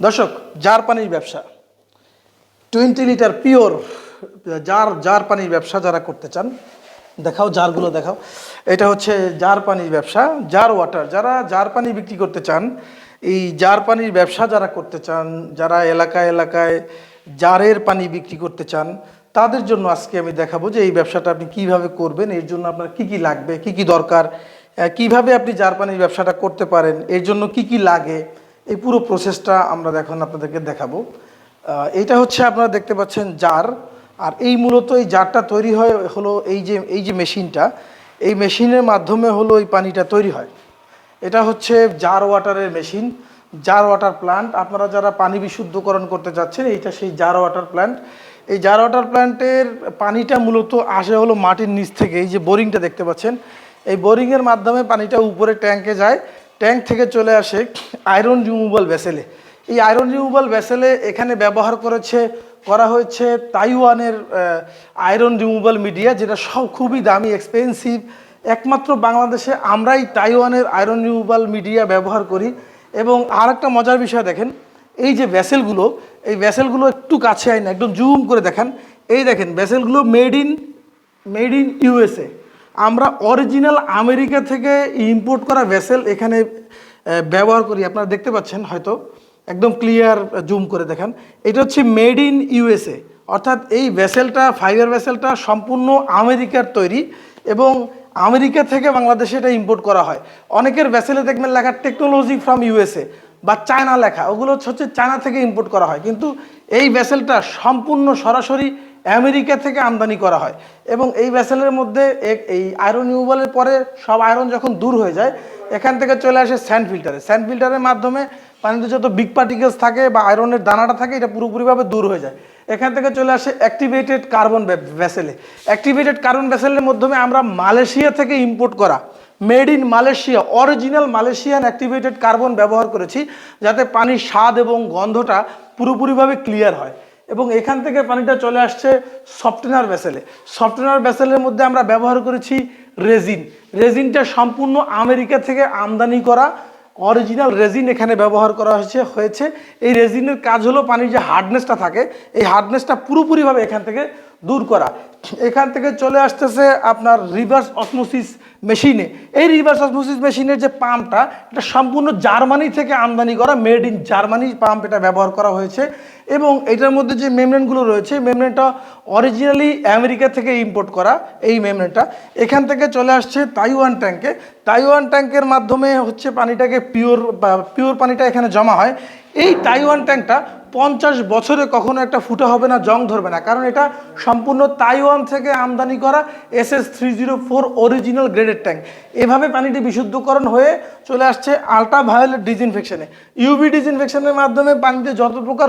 দর্শক জার পানির ব্যবসা twenty litre pure jar jar পানির ব্যবসা যারা করতে চান, দেখাও জারগুলো দেখাও। এটা হচ্ছে জার পানির ব্যবসা জার ওয়াটার যারা জার পানি বিক্রি করতে চান, এই জার পানির ব্যবসা যারা করতে চান, যারা এলাকায় এলাকায় জারের পানি বিক্রি করতে চান, তাদের জন্য আজকে আমি দেখাবো যে এই ব্যবসাটা আপনি কীভাবে করবেন, এর জন্য আপনার কি কি লাগবে, কি কি দরকার কীভাবে আপনি জার পানির ব্যবসাটা করতে পারেন, এর জন্য কি কি লাগে এই পুরো প্রসেসটা আমরা এখন আপনাদেরকে দেখাবো। এইটা হচ্ছে আপনারা দেখতে পাচ্ছেন জার আর এই মূলত এই জারটা তৈরি হয় হলো এই যে এই যে মেশিনটা, এই মেশিনের মাধ্যমে হলো এই পানিটা তৈরি হয়। এটা হচ্ছে জার ওয়াটারের মেশিন। জার ওয়াটার প্ল্যান্ট আপনারা যারা পানি বিশুদ্ধকরণ করতে যাচ্ছেন, এইটা সেই জার ওয়াটার প্ল্যান্ট এই জার ওয়াটার প্ল্যান্টের পানিটা মূলত আসে হলো মাটির নিচ থেকে, এই যে বোরিংটা দেখতে পাচ্ছেন। এই বোরিংয়ের মাধ্যমে পানিটা উপরে ট্যাঙ্কে যায় ট্যাঙ্ক থেকে চলে আসে আয়রন রিমুভাল ভেসেলে। এই আয়রন রিমুভাল ভেসেলে এখানে ব্যবহার করেছে, করা হয়েছে তাইওয়ানের আয়রন রিমুভাল মিডিয়া, যেটা সব খুবই দামি এক্সপেন্সিভ একমাত্র বাংলাদেশে আমরাই তাইওয়ানের আয়রন রিমুভাল মিডিয়া ব্যবহার করি। এবং আর একটা মজার বিষয় দেখেন, এই যে ভ্যাসেলগুলো এই ভ্যাসেলগুলো একটু কাছে আয় না, একদম জুম করে দেখান। এই দেখেন ভ্যাসেলগুলো made in made in USA original original America থেকে ইম্পোর্ট করা ভেসেল এখানে ব্যবহার করি। আপনারা দেখতে পাচ্ছেন হয়তো, একদম ক্লিয়ার জুম করে দেখান। এটা হচ্ছে মেড ইন ইউএসএ অর্থাৎ এই ভেসেলটা ফাইবার ভেসেলটা সম্পূর্ণ আমেরিকার তৈরি এবং আমেরিকা থেকে বাংলাদেশে এটা ইম্পোর্ট করা হয়। অনেকের ভেসেলে দেখবেন লেখা টেকনোলজি ফ্রম ইউএসএ বা চায়না লেখা। ওগুলো হচ্ছে চায়না থেকে ইম্পোর্ট করা হয়। কিন্তু এই ভেসেলটা সম্পূর্ণ সরাসরি আমেরিকা থেকে আমদানি করা হয়। এবং এই ভেসেলের মধ্যে এই আয়রন রিমুভালের পরে সব আয়রন যখন দূর হয়ে যায়, এখান থেকে চলে আসে স্যান্ড ফিল্টারে স্যান্ড ফিল্টারের মাধ্যমে পানিতে যত বিগ পার্টিকেলস থাকে বা আয়রনের দানাটা থাকে, এটা পুরোপুরিভাবে দূর হয়ে যায়। এখান থেকে চলে আসে অ্যাক্টিভেটেড কার্বন ভেসেলে অ্যাক্টিভেটেড কার্বন ভেসেলের মাধ্যমে আমরা মালয়েশিয়া থেকে ইম্পোর্ট করা made in Malaysia original Malaysian activated carbon ব্যবহার করেছি, যাতে পানির স্বাদ এবং গন্ধটা পুরোপুরিভাবে ক্লিয়ার হয়। এবং এখান থেকে পানিটা চলে আসছে সফটওয়্যার ভেসেলে। সফটওয়্যার ভেসেলের মধ্যে আমরা ব্যবহার করেছি রেজিন। রেজিনটা সম্পূর্ণ আমেরিকা থেকে আমদানি করা অরিজিনাল রেজিন এখানে ব্যবহার করা হয়েছে হয়েছে। এই রেজিনের কাজ হলো পানির যে হার্ডনেসটা থাকে, এই হার্ডনেসটা পুরোপুরিভাবে এখান থেকে দূর করা। এখান থেকে চলে আসতেছে আপনার রিভার্স অসমোসিস মেশিনে। এই রিভার্স অসমোসিস মেশিনের যে পাম্পটা, এটা সম্পূর্ণ জার্মানি থেকে আমদানি করা, মেড ইন জার্মানি পাম্প এটা ব্যবহার করা হয়েছে। এবং এটার মধ্যে যে মেমব্রেনগুলো রয়েছে মেমব্রেনটা অরিজিনালি আমেরিকা থেকে ইম্পোর্ট করা এই মেমব্রেনটা। এখান থেকে চলে আসছে তাইওয়ান ট্যাঙ্কে তাইওয়ান ট্যাঙ্কের মাধ্যমে হচ্ছে পানিটাকে পিওর পিওর পানিটা এখানে জমা হয়। এই তাইওয়ান ট্যাঙ্কটা পঞ্চাশ বছরে কখনো একটা ফুটা হবে না, জং ধরবে না। কারণ এটা সম্পূর্ণ তাইওয়ান থেকে আমদানি করা S S three zero four original graded tank এভাবে পানিটি বিশুদ্ধকরণ হয়ে চলে আসছে আলট্রা ভায়োলেট ডিসইনফেকশনে ইউভি ডিসইনফেকশনের মাধ্যমে পানিতে যত প্রকার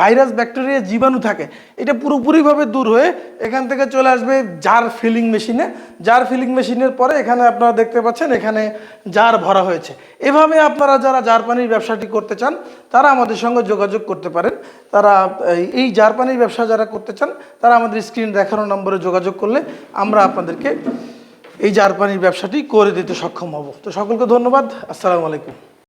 ভাইরাস ব্যাকটেরিয়া জীবাণু থাকে, এটা পুরোপুরিভাবে দূর হয়ে এখান থেকে চলে আসবে জার ফিলিং মেশিনে জার ফিলিং মেশিনের পরে এখানে আপনারা দেখতে পাচ্ছেন, এখানে জার ভরা হয়েছে। এভাবে আপনারা যারা জার পানির ব্যবসাটি করতে চান, তারা আমাদের সঙ্গে যোগাযোগ করতে পারেন। তারা এই- জার্পানির ব্যবসা যারা করতে চান, তারা আমাদের স্ক্রিন দেখানো নম্বরে যোগাযোগ করলে আমরা আপনাদেরকে এই জার্পানির ব্যবসাটি করে দিতে সক্ষম হব। তো সকলকে ধন্যবাদ। আসসালামু আলাইকুম।